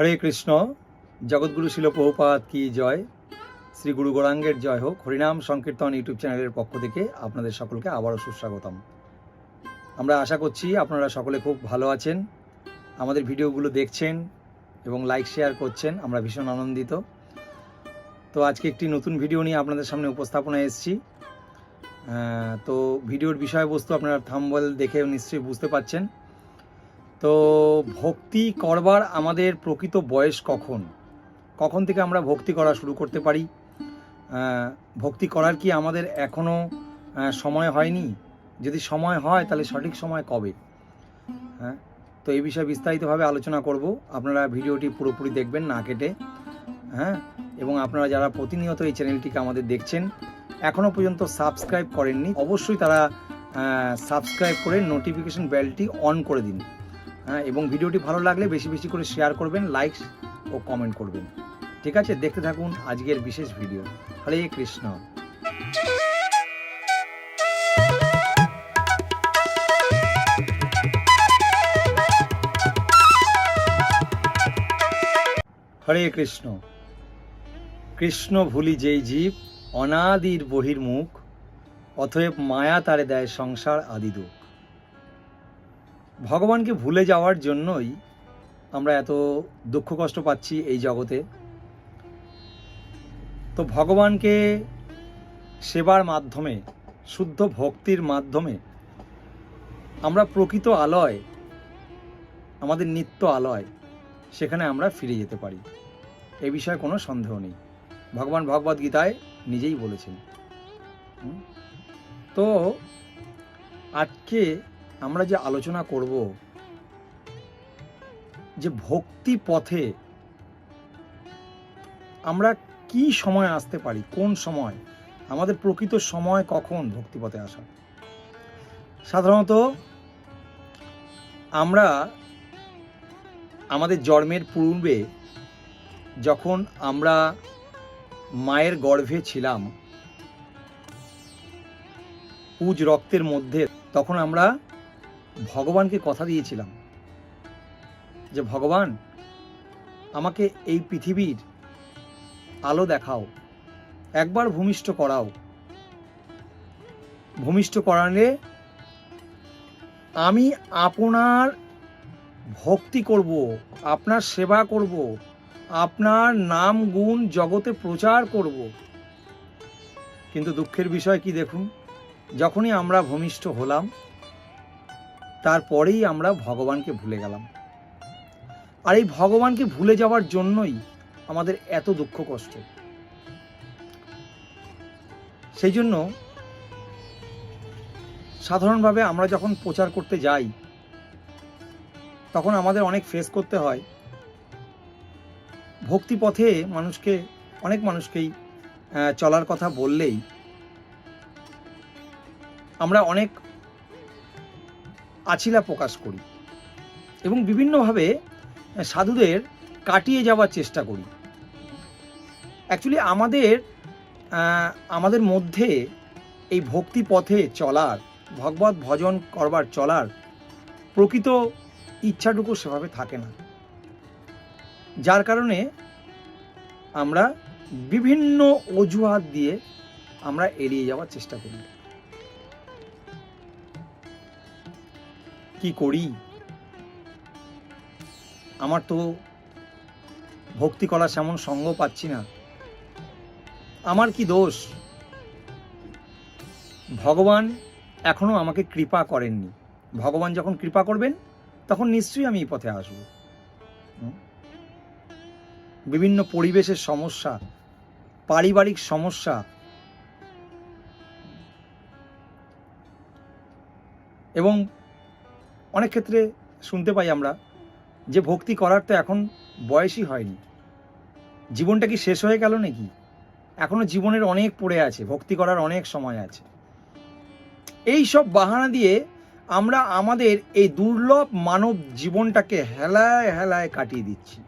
হরে কৃষ্ণ, জগৎগুরু শিল প্রভুপাত কি জয়? শ্রী গুরু গৌরাঙ্গের জয় হোক। হরিনাম সংকীর্তন ইউটিউব চ্যানেলের পক্ষ থেকে আপনাদের সকলকে আবারও সুস্বাগতম। আমরা আশা করছি আপনারা সকলে খুব ভালো আছেন, আমাদের ভিডিওগুলো দেখছেন এবং লাইক, শেয়ার করছেন। আমরা ভীষণ আনন্দিত। তো আজকে একটি নতুন ভিডিও নিয়ে আপনাদের সামনে উপস্থাপনায় এসেছি। তো ভিডিওর বিষয়বস্তু আপনারা থাম্বল দেখে নিশ্চয়ই বুঝতে পাচ্ছেন তো ভক্তি করবার আমাদের প্রকৃত বয়স কখন? কখন থেকে আমরা ভক্তি করা শুরু করতে পারি? ভক্তি করার কি আমাদের এখনও সময় হয়নি? যদি সময় হয়, তাহলে সঠিক সময় কবে? হ্যাঁ তো এই বিষয়ে বিস্তারিতভাবে আলোচনা করব। আপনারা ভিডিওটি পুরোপুরি দেখবেন না কেটে। হ্যাঁ এবং আপনারা যারা প্রতিনিয়ত এই চ্যানেলটিকে আমাদের দেখছেন এখনও পর্যন্ত সাবস্ক্রাইব করেননি, অবশ্যই তারা সাবস্ক্রাইব করে নোটিফিকেশন বেলটি অন করে দিন। হ্যাঁ এবং ভিডিওটি ভালো লাগলে বেশি বেশি করে শেয়ার করবেন লাইক ও কমেন্ট করবেন। ঠিক আছে, দেখতে থাকুন আজকের বিশেষ ভিডিও হরে কৃষ্ণ। হরে কৃষ্ণ। কৃষ্ণ ভুলি যেই জীব, অনাদির বহির্মুখ, অতএব মায়া তারে দেয় সংসার আদি দুঃখ ভগবানকে ভুলে যাওয়ার জন্যই আমরা এত দুঃখ কষ্ট পাচ্ছি এই জগতে। তো ভগবানকে সেবার মাধ্যমে, শুদ্ধ ভক্তির মাধ্যমে আমরা প্রকৃত আলয়, আমাদের নিত্য আলয়, সেখানে আমরা ফিরে যেতে পারি। এ বিষয়ে কোনো সন্দেহ নেই। ভগবান ভগবদ গীতায় নিজেই বলেছেন। তো আজকে আমরা যে আলোচনা করব, যে ভক্তি পথে আমরা কি সময় আসতে পারি, কোন সময়, আমাদের প্রকৃত সময় কখন ভক্তি পথে আসা? সাধারণত আমরা আমাদের জন্মের পূর্বে যখন আমরা মায়ের গর্ভে ছিলাম পুজ রক্তের মধ্যে, তখন আমরা ভগবানকে কথা দিয়েছিলাম যে, ভগবান, আমাকে এই পৃথিবীর আলো দেখাও, একবার ভূমিষ্ঠ করাও। ভূমিষ্ঠ করালে আমি আপনার ভক্তি করব, আপনার সেবা করব, আপনার নাম, গুণ, জগতে প্রচার করব। কিন্তু দুঃখের বিষয় কি দেখুন? যখনই আমরা ভূমিষ্ঠ হলাম তারপরেই আমরা ভগবানকে ভুলে গেলাম। আর এই ভগবানকে ভুলে যাওয়ার জন্যই আমাদের এত দুঃখ কষ্ট। সেই জন্য সাধারণভাবে আমরা যখন প্রচার করতে যাই, তখন আমাদের অনেক ফেস করতে হয়। ভক্তি পথে মানুষকে, অনেক মানুষকেই চলার কথা বললেই আমরা অনেক আছিলা প্রকাশ করি এবং বিভিন্নভাবে সাধুদের কাটিয়ে যাওয়ার চেষ্টা করি। অ্যাকচুয়ালি আমাদের আমাদের মধ্যে এই ভক্তি পথে চলার, ভগবত ভজন করবার চলার প্রকৃত ইচ্ছাটুকু সেভাবে থাকে না। যার কারণে আমরা বিভিন্ন অজুহাত দিয়ে আমরা এড়িয়ে যাওয়ার চেষ্টা করি। কি করি? আমার তো ভক্তি করার সেমন সঙ্গ পাচ্ছি না। আমার কি দোষ? ভগবান এখনও আমাকে কৃপা করেননি। ভগবান যখন কৃপা করবেন, তখন নিশ্চয়ই আমি এই পথে আসব। বিভিন্ন পরিবেশের সমস্যা, পারিবারিক সমস্যা, এবং অনেক ক্ষেত্রে শুনতে পাই আমরা যে ভক্তি করার তো এখন বয়সই হয়নি। জীবনটা কি শেষ হয়ে গেল নাকি? এখনও জীবনের অনেক পড়ে আছে, ভক্তি করার অনেক সময় আছে। এই সব বাহানা দিয়ে আমরা আমাদের এই দুর্লভ মানব জীবনটাকে হেলায় হেলায় কাটিয়ে দিচ্ছি।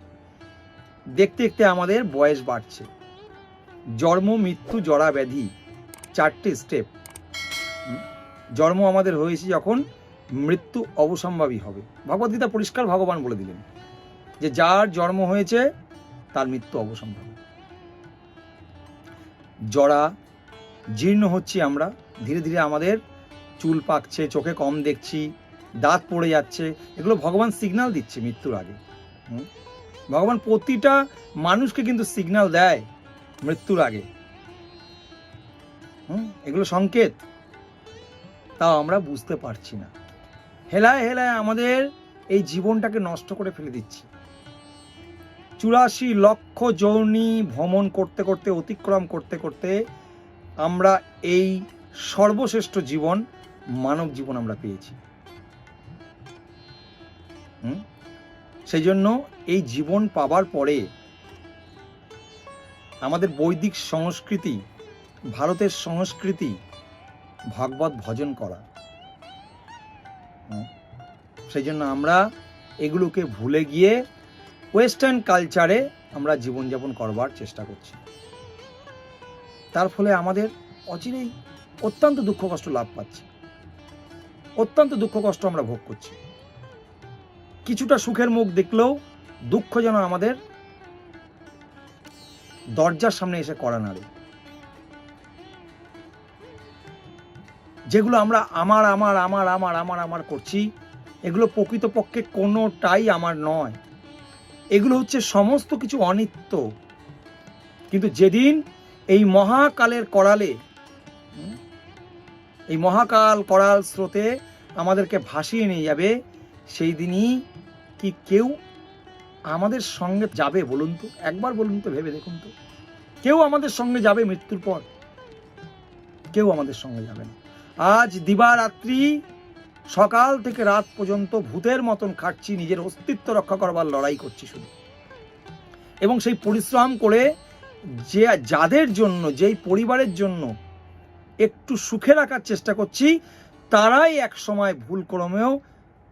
দেখতে দেখতে আমাদের বয়স বাড়ছে। জন্ম, মৃত্যু জরা ব্যাধি চারটে স্টেপ জন্ম আমাদের হয়েছে যখন মৃত্যু অবসম্ভাবী হবে। ভগবদ্গীতা পরিষ্কার ভগবান বলে দিলেন যে, যার জন্ম হয়েছে, তার মৃত্যু অবসম্ভব। জরা, জীর্ণ হচ্ছি আমরা, ধীরে ধীরে আমাদের চুল পাকছে, চোখে কম দেখছি, দাঁত পড়ে যাচ্ছে, এগুলো ভগবান সিগনাল দিচ্ছে মৃত্যুর আগে? ভগবান প্রতিটা মানুষকে কিন্তু সিগনাল দেয় মৃত্যুর আগে। হুম? এগুলো সংকেত। তাও আমরা বুঝতে পারছি না। হেলায় হেলায় আমাদের এই জীবনটাকে নষ্ট করে ফেলে দিচ্ছি চুরাশি লক্ষ যৌনি ভ্রমণ করতে করতে, অতিক্রম করতে করতে আমরা এই সর্বশ্রেষ্ঠ জীবন, মানব জীবন আমরা পেয়েছি? সেই জন্য এই জীবন পাবার পরে আমাদের বৈদিক সংস্কৃতি, ভারতের সংস্কৃতি, ভাগবত ভজন করা? সেই জন্য আমরা এগুলোকে ভুলে গিয়ে ওয়েস্টার্ন কালচারে আমরা জীবনযাপন করবার চেষ্টা করছি। তার ফলে আমাদের অচিরেই অত্যন্ত দুঃখ কষ্ট লাভ পাচ্ছি। অত্যন্ত দুঃখ কষ্ট আমরা ভোগ করছি। কিছুটা সুখের মুখ দেখলেও দুঃখ যেন আমাদের দরজার সামনে এসে করা নাড়ে। যেগুলো আমরা আমার আমার আমার আমার আমার আমার করছি, এগুলো প্রকৃতপক্ষে কোনোটাই আমার নয়। এগুলো হচ্ছে সমস্ত কিছু অনিত্য। কিন্তু যেদিন এই মহাকালের করালে, এই মহাকাল করাল স্রোতে আমাদেরকে ভাসিয়ে নিয়ে যাবে, সেই দিনই কি কেউ আমাদের সঙ্গে যাবে বলুন তো? একবার বলুন তো, ভেবে দেখুন তো। কেউ আমাদের সঙ্গে যাবে মৃত্যুর পর? কেউ আমাদের সঙ্গে যাবে না। আজ দিবারাত্রি সকাল থেকে রাত পর্যন্ত ভূতের মতন খাটছি, নিজের অস্তিত্ব রক্ষা করবার লড়াই করছি শুধু। এবং সেই পরিশ্রম করে যে যাদের জন্য, যেই পরিবারের জন্য একটু সুখে রাখার চেষ্টা করছি, তারাই এক সময় ভুল ক্রমেও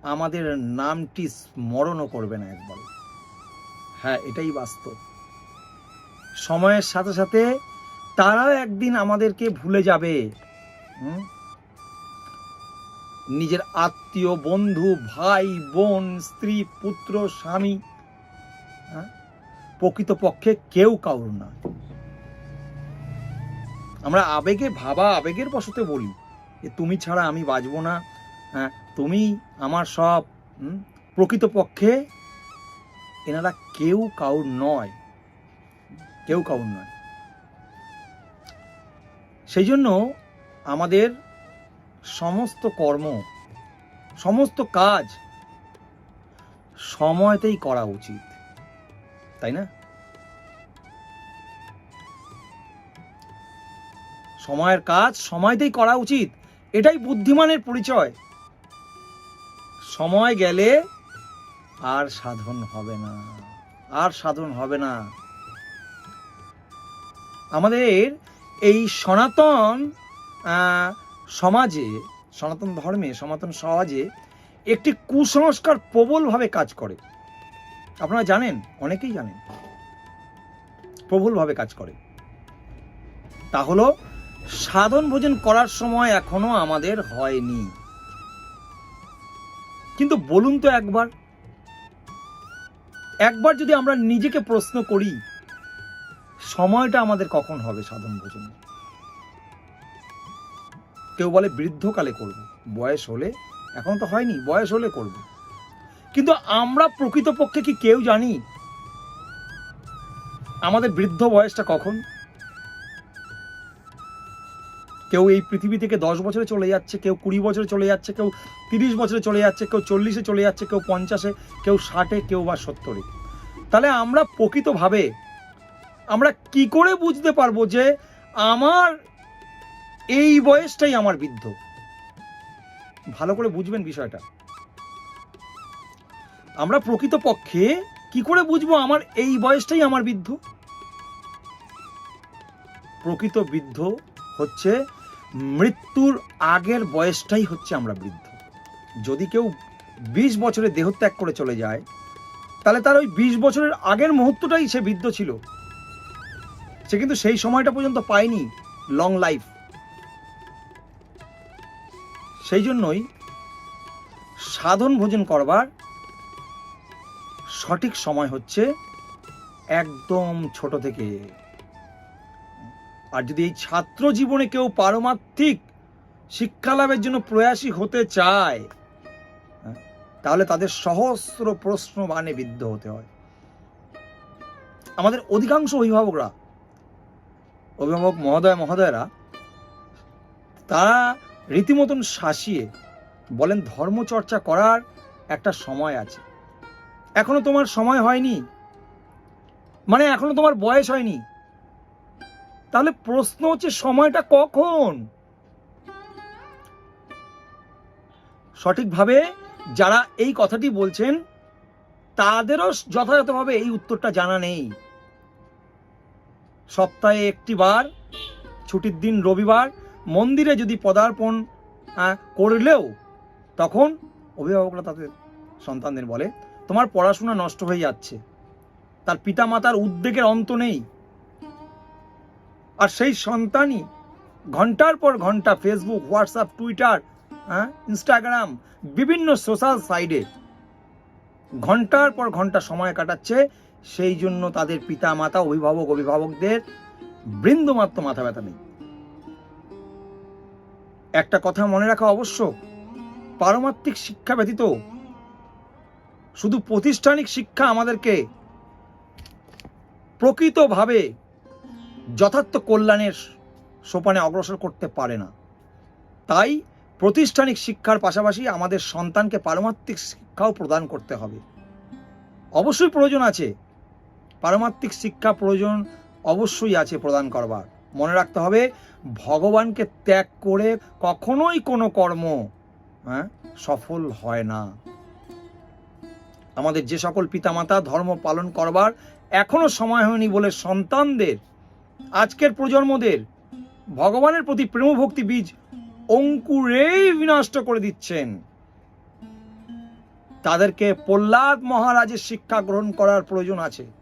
আমাদের নামটি স্মরণও করবে না একবার হ্যাঁ এটাই বাস্তব। সময়ের সাথে সাথে তারাও একদিন আমাদেরকে ভুলে যাবে। হুম? নিজের আত্মীয় বন্ধু, ভাই, বোন, স্ত্রী, পুত্র, স্বামী হ্যাঁ? প্রকৃতপক্ষে কেউ কাউর না আমরা আবেগে ভাবা, আবেগের বশতে বলি যে তুমি ছাড়া আমি বাঁচবো না হ্যাঁ তুমি আমার সব? প্রকৃতপক্ষে এনারা কেউ কাউর নয় কেউ কাউর নয় সেই জন্য আমাদের সমস্ত কর্ম, সমস্ত কাজ সময়তেই করা উচিত, তাই না? সময়ের কাজ সময়তেই করা উচিত, এটাই বুদ্ধিমানের পরিচয়। সময় গেলে আর সাধন হবে না, আর সাধন হবে না। আমাদের এই সনাতন সমাজে, সনাতন ধর্মে, সনাতন সমাজে একটি কুসংস্কার প্রবলভাবে কাজ করে। আপনারা জানেন, অনেকেই জানেন, প্রবলভাবে কাজ করে। তা হলো, সাধন ভোজন করার সময় এখনও আমাদের হয়নি। কিন্তু বলুন তো একবার একবার যদি আমরা নিজেকে প্রশ্ন করি, সময়টা আমাদের কখন হবে সাধন ভোজন? কেউ বলে বৃদ্ধকালে করব। বয়স হলে, এখন তো হয়নি, বয়স হলে করব। কিন্তু আমরা প্রকৃতপক্ষে কি কেউ জানি আমাদের বৃদ্ধ বয়সটা কখন? কেউ এই পৃথিবী থেকে দশ বছরে চলে যাচ্ছে, কেউ কুড়ি বছরে চলে যাচ্ছে, কেউ তিরিশ বছরে চলে যাচ্ছে, কেউ চল্লিশে চলে যাচ্ছে, কেউ পঞ্চাশে, কেউ ষাটে, কেউ বা সত্তরে। তাহলে আমরা প্রকৃতভাবে আমরা কি করে বুঝতে পারব যে আমার এই বয়সটাই আমার বৃদ্ধ। ভালো করে বুঝবেন বিষয়টা। আমরা প্রকৃতপক্ষে কি করে বুঝব আমার এই বয়সটাই আমার বৃদ্ধ? প্রকৃত বৃদ্ধ হচ্ছে মৃত্যুর আগের বয়সটাই হচ্ছে আমরা বৃদ্ধ। যদি কেউ বিশ বছরে দেহত্যাগ করে চলে যায়, তাহলে তার ওই বিশ বছরের আগের মুহূর্তটাই সে বৃদ্ধ ছিল। সে কিন্তু সেই সময়টা পর্যন্ত পায়নি লং লাইফ সেই জন্যই সাধন ভোজন করবার সঠিক সময় হচ্ছে একদম ছোট থেকে। আর যদি এই ছাত্র জীবনে কেউ পারমার্থিক শিক্ষা লাভের জন্য প্রয়াসী হতে চায়, তাহলে তাদের সহস্র প্রশ্ন বানে বিদ্ধ হতে হয়। আমাদের অধিকাংশ অভিভাবকরা, অভিভাবক মহোদয়, মহোদয়রা, তারা রীতিমতন শাসিয়ে বলেন, ধর্মচর্চা করার একটা সময় আছে। এখনও তোমার সময় হয়নি। মানে এখনও তোমার বয়স হয়নি। তাহলে প্রশ্ন হচ্ছে, সময়টা কখন? সঠিকভাবে যারা এই কথাটি বলছেন, তাদেরও যথাযথভাবে এই উত্তরটা জানা নেই। সপ্তাহে একটি বার, ছুটির দিন রবিবার মন্দিরে যদি পদার্পণ করলেও তখন অভিভাবকরা তাদের সন্তানদের বলে, তোমার পড়াশোনা নষ্ট হয়ে যাচ্ছে। তার পিতামাতার উদ্বেগের অন্ত নেই। আর সেই সন্তানই ঘণ্টার পর ঘণ্টা ফেসবুক হোয়াটসঅ্যাপ টুইটার হ্যাঁ ইনস্টাগ্রাম বিভিন্ন সোশ্যাল সাইডে ঘণ্টার পর ঘণ্টা সময় কাটাচ্ছে। সেই জন্য তাদের পিতা মাতা অভিভাবক, অভিভাবকদের বৃন্দমাত্র মাথা ব্যথা নেই। একটা কথা মনে রাখা অবশ্য, পারমাত্মিক শিক্ষা ব্যতীত শুধু প্রতিষ্ঠানিক শিক্ষা আমাদেরকে প্রকৃতভাবে যথার্থ কল্যাণের সোপানে অগ্রসর করতে পারে না। তাই প্রতিষ্ঠানিক শিক্ষার পাশাপাশি আমাদের সন্তানকে পারমাত্মিক শিক্ষাও প্রদান করতে হবে। অবশ্যই প্রয়োজন আছে। পারমাত্মিক শিক্ষা প্রয়োজন অবশ্যই আছে প্রদান করবার। মনে রাখতে হবে, ভগবানকে ত্যাগ করে কখনোই কোনো কর্ম হ্যাঁ সফল হয় না। আমাদের যে সকল পিতামাতা ধর্ম পালন করবার এখনও সময় হয়নি বলে সন্তানদের, আজকের প্রজন্মদের, ভগবানের প্রতি প্রেম ভক্তি বীজ অঙ্কুরেই বিনষ্ট করে দিচ্ছেন। তাদেরকে প্রহ্লাদ মহারাজের শিক্ষা গ্রহণ করার প্রয়োজন আছে।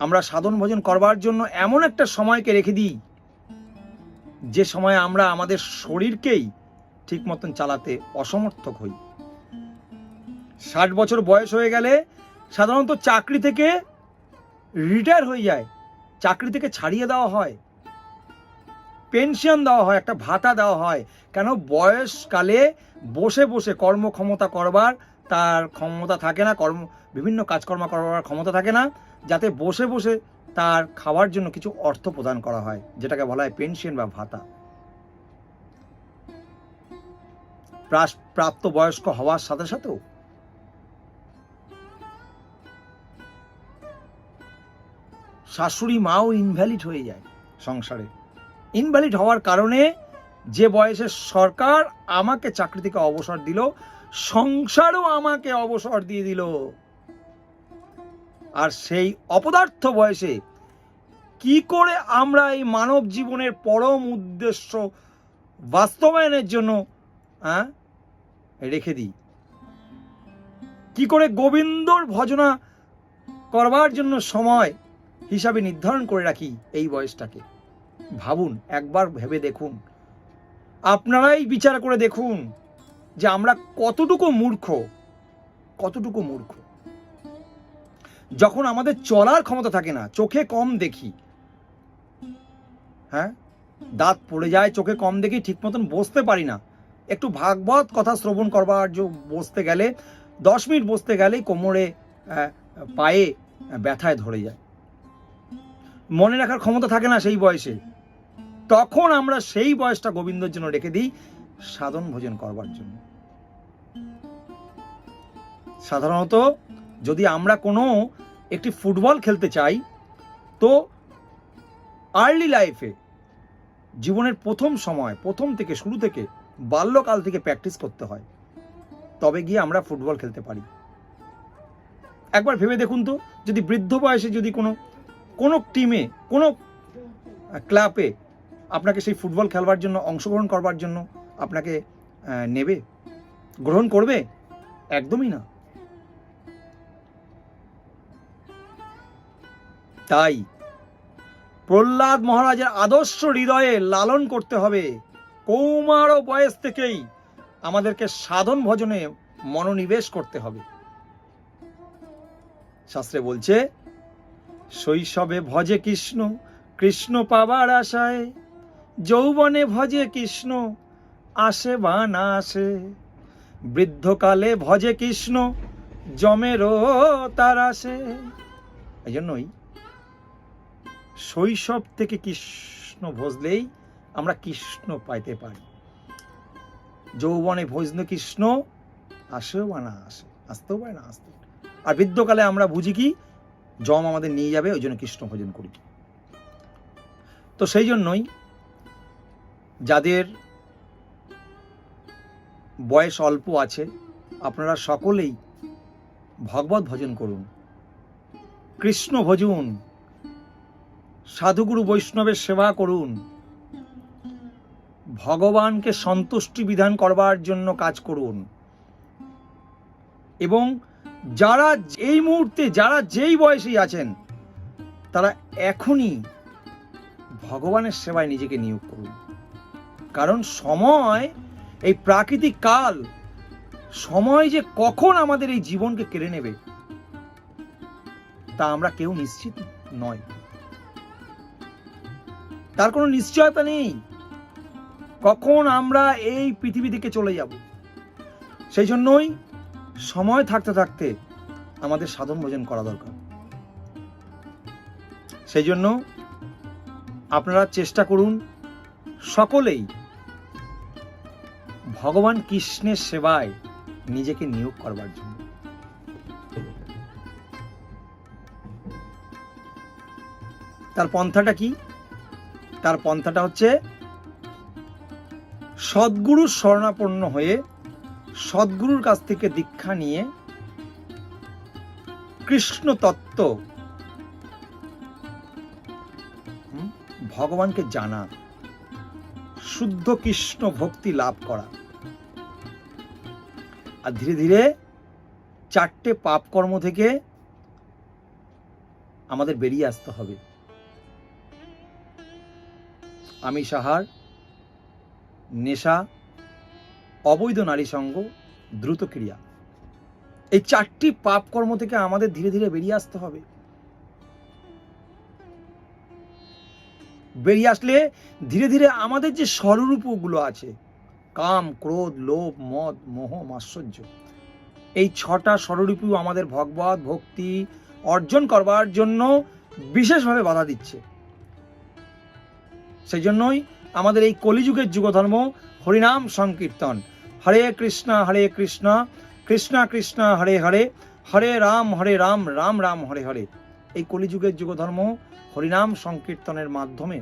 আমরা সাধন ভোজন করবার জন্য এমন একটা সময়কে রেখে দিই, যে সময় আমরা আমাদের শরীরকেই ঠিক মতন চালাতে অসমর্থক হই। ষাট বছর বয়স হয়ে গেলে সাধারণত চাকরি থেকে রিটায়ার হয়ে যায়। চাকরি থেকে ছাড়িয়ে দেওয়া হয়। পেনশন দেওয়া হয়, একটা ভাতা দেওয়া হয়। কেন? বয়সকালে বসে বসে কর্মক্ষমতা করবার তার ক্ষমতা থাকে না, কর্ম, বিভিন্ন কাজকর্ম করবার ক্ষমতা থাকে না, যাতে বসে বসে তার খাওয়ার জন্য কিছু অর্থ প্রদান করা হয়, যেটাকে বলা হয় পেনশন বা ভাতা। প্রাপ্ত বয়স্ক হওয়ার সাথে সাথেও শাশুড়ি মাও ইনভ্যালিড হয়ে যায় সংসারে। ইনভ্যালিড হওয়ার কারণে যে বয়সে সরকার আমাকে চাকরি থেকে অবসর দিল সংসারও আমাকে অবসর দিয়ে দিল। আর সেই অপদার্থ বয়সে কি করে আমরা এই মানব জীবনের পরম উদ্দেশ্য বাস্তবায়নের জন্য হ্যাঁ রেখে দিই? কি করে গোবিন্দর ভজনা করবার জন্য সময় হিসাবে নির্ধারণ করে রাখি এই বয়সটাকে? ভাবুন, একবার ভেবে দেখুন। আপনারাই বিচার করে দেখুন। যে আমরা কতটুকু মূর্খ কতটুকু মূর্খ। যখন আমাদের চলার ক্ষমতা থাকে না, চোখে কম দেখি। হ্যাঁ? দাঁত পড়ে যায়, চোখে কম দেখি ঠিক মতন বসতে পারি না। একটু ভাগবত কথা শ্রবণ করবার যে বসতে গেলে, দশ মিনিট বসতে গেলেই কোমরে পায়ে ব্যথায় ধরে যায়। মনে রাখার ক্ষমতা থাকে না সেই বয়সে। তখন আমরা সেই বয়সটা গোবিন্দর জন্য রেখে দিই সাধন ভোজন করবার জন্য। সাধারণত যদি আমরা কোনো একটি ফুটবল খেলতে চাই, তো আর্লি লাইফে জীবনের প্রথম সময়, প্রথম থেকে শুরু থেকে বাল্যকাল থেকে প্র্যাকটিস করতে হয়। তবে গিয়ে আমরা ফুটবল খেলতে পারি। একবার ভেবে দেখুন তো, যদি বৃদ্ধ বয়সে যদি কোনো কোনো টিমে কোনো ক্লাবে আপনাকে সেই ফুটবল খেলবার জন্য, অংশগ্রহণ করবার জন্য আপনাকে নেবে? গ্রহণ করবে? একদমই না। তাই প্রহ্লাদ মহারাজের আদর্শ হৃদয়ে লালন করতে হবে। কৌমার বয়স থেকেই আমাদেরকে সাধন ভজনে মনোনিবেশ করতে হবে। শাস্ত্রে বলছে, শৈশবে ভজে কৃষ্ণ কৃষ্ণ পাবার আশায়, যৌবনে ভজে কৃষ্ণ আসে বা না আসে। বৃদ্ধকালে ভজে কৃষ্ণ জমেরও তার আসে। এই জন্যই শৈশব থেকে কৃষ্ণ ভজলেই আমরা কৃষ্ণ পাইতে পারি। যৌবনে ভজন কৃষ্ণ, আসেও বা না আসে, আসতেও পারে না আসতেও। পারে। আর বৃদ্ধকালে আমরা বুঝি কি জম আমাদের নিয়ে যাবে, ওই জন্য কৃষ্ণ ভজন করি। তো সেই জন্যই যাদের বয়স অল্প আছে, আপনারা সকলেই ভগবত ভজন করুন। কৃষ্ণ ভজুন, সাধুগুরু বৈষ্ণবের সেবা করুন। ভগবানকে সন্তুষ্টি বিধান করবার জন্য কাজ করুন। এবং যারা এই মুহূর্তে, যারা যেই বয়সেই আছেন, তারা এখনই ভগবানের সেবায় নিজেকে নিয়োগ করুন। কারণ সময় এই প্রাকৃতিক কাল, সময় যে কখন আমাদের এই জীবনকে কেড়ে নেবে, তা আমরা কেউ নিশ্চিত নয়। তার কোনো নিশ্চয়তা নেই, কখন আমরা এই পৃথিবী থেকে চলে যাব। সেই জন্যই সময় থাকতে থাকতে আমাদের সাধন ভোজন করা দরকার। সেই জন্য আপনারা চেষ্টা করুন সকলেই ভগবান কৃষ্ণের সেবায় নিজেকে নিয়োগ করবার জন্য। তার পন্থাটা কি? তার পন্থাটা হচ্ছে সদ্গুরুর শরণাপন্ন হয়ে সদ্গুরুর কাছ থেকে দীক্ষা নিয়ে কৃষ্ণ তত্ত্ব ভগবানকে জানা, শুদ্ধ কৃষ্ণ ভক্তি লাভ করা। আর ধীরে ধীরে চারটে পাপ কর্ম থেকে আমাদের বেরিয়ে আসতে হবে। আমি সাহার নেশা, অবৈধ নারী সঙ্গ, দ্রুত ক্রিয়া। এই চারটি পাপ কর্ম থেকে আমাদের ধীরে ধীরে বেরিয়ে আসতে হবে। বেরিয়ে আসলে ধীরে ধীরে আমাদের যে স্বরূপগুলো আছে কাম, ক্রোধ, লোভ, মদ, মোহ মাশ্চর্য এই ছটা স্বরূপও আমাদের ভগবত ভক্তি অর্জন করবার জন্য বিশেষভাবে বাধা দিচ্ছে। সেই জন্যই আমাদের এই কলিযুগের যুগধর্ম হরিনাম সংকীর্তন। হরে কৃষ্ণ হরে কৃষ্ণ কৃষ্ণ কৃষ্ণ, হরে হরে হরে রাম হরে রাম রাম রাম, হরে হরে। এই কলিযুগের যুগধর্ম হরিনাম সংকীর্তনের মাধ্যমে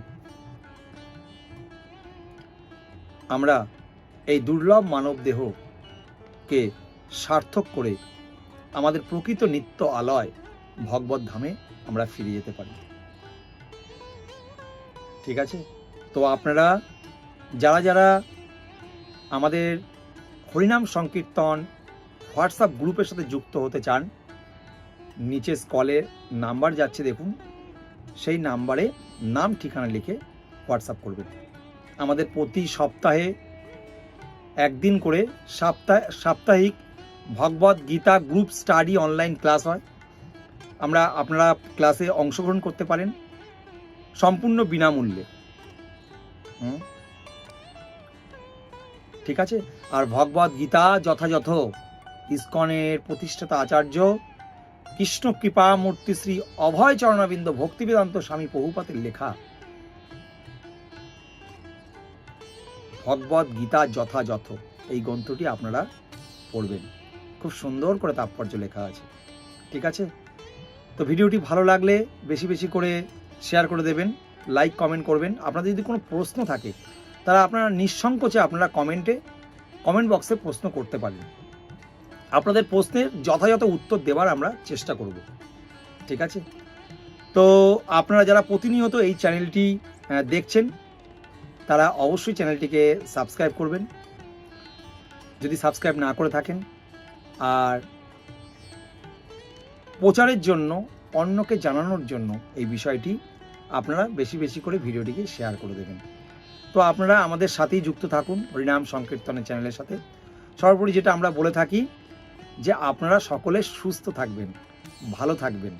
আমরা এই দুর্লভ মানব দেহকে সার্থক করে আমাদের প্রকৃত নিত্য আলয় ভগবত ধামে আমরা ফিরে যেতে পারি। ঠিক আছে? তো আপনারা, যারা যারা আমাদের হরিনাম সংকীর্তন হোয়াটসঅ্যাপ গ্রুপের সাথে যুক্ত হতে চান, নিচে স্কলে নাম্বার যাচ্ছে দেখুন, সেই নাম্বারে নাম ঠিকানা লিখে হোয়াটসঅ্যাপ করবেন। আমাদের প্রতি সপ্তাহে একদিন করে সাপ্তাহ, সাপ্তাহিক Bhagavad Gita group study online class হয়। আমরা, আপনারা ক্লাসে অংশগ্রহণ করতে পারেন। সম্পূর্ণ বিনামূল্যে? ঠিক আছে? আর ভগবত গীতা যথাযথ। ইস্কনের প্রতিষ্ঠাতা আচার্য কৃষ্ণ কৃপা মূর্তি শ্রী অভয় চরণাবিন্দ ভক্তিবেদান্ত স্বামী বহুপাতের লেখা। ভগবত গীতা যথাযথ। এই গ্রন্থটি আপনারা পড়বেন। খুব সুন্দর করে তাৎপর্য লেখা আছে। ঠিক আছে? তো ভিডিওটি ভালো লাগলে বেশি বেশি করে শেয়ার করে দেবেন লাইক কমেন্ট করবেন। আপনাদের যদি কোনো প্রশ্ন থাকে তারা আপনারা নিঃসংকোচে আপনারা কমেন্টে কমেন্ট বক্সে প্রশ্ন করতে পারেন। আপনাদের প্রশ্নের যথাযথ উত্তর দেওয়ার আমরা চেষ্টা করব। ঠিক আছে? তো আপনারা যারা প্রতিনিয়ত এই চ্যানেলটি দেখছেন তারা অবশ্যই চ্যানেলটিকে সাবস্ক্রাইব করবেন। যদি সাবস্ক্রাইব না করে থাকেন, আর প্রচারের জন্য, অন্যকে জানানোর জন্য এই বিষয়টি আপনারা বেশি বেশি করে ভিডিওটিকে শেয়ার করে দেবেন। তো আপনারা আমাদের সাথেই যুক্ত থাকুন হরিনাম সংকীর্তনের চ্যানেলের সাথে। সর্বোপরি যেটা আমরা বলে থাকি যে আপনারা সকলে সুস্থ থাকবেন, ভালো থাকবেন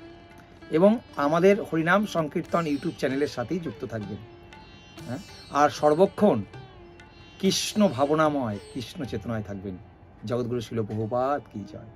এবং আমাদের হরিনাম সংকীর্তন ইউটিউব চ্যানেলের সাথেই যুক্ত থাকবেন। হ্যাঁ? আর সর্বক্ষণ কৃষ্ণ ভাবনাময় কৃষ্ণ চেতনায় থাকবেন। জগৎগুরু ছিল বহুপাত কি জয়।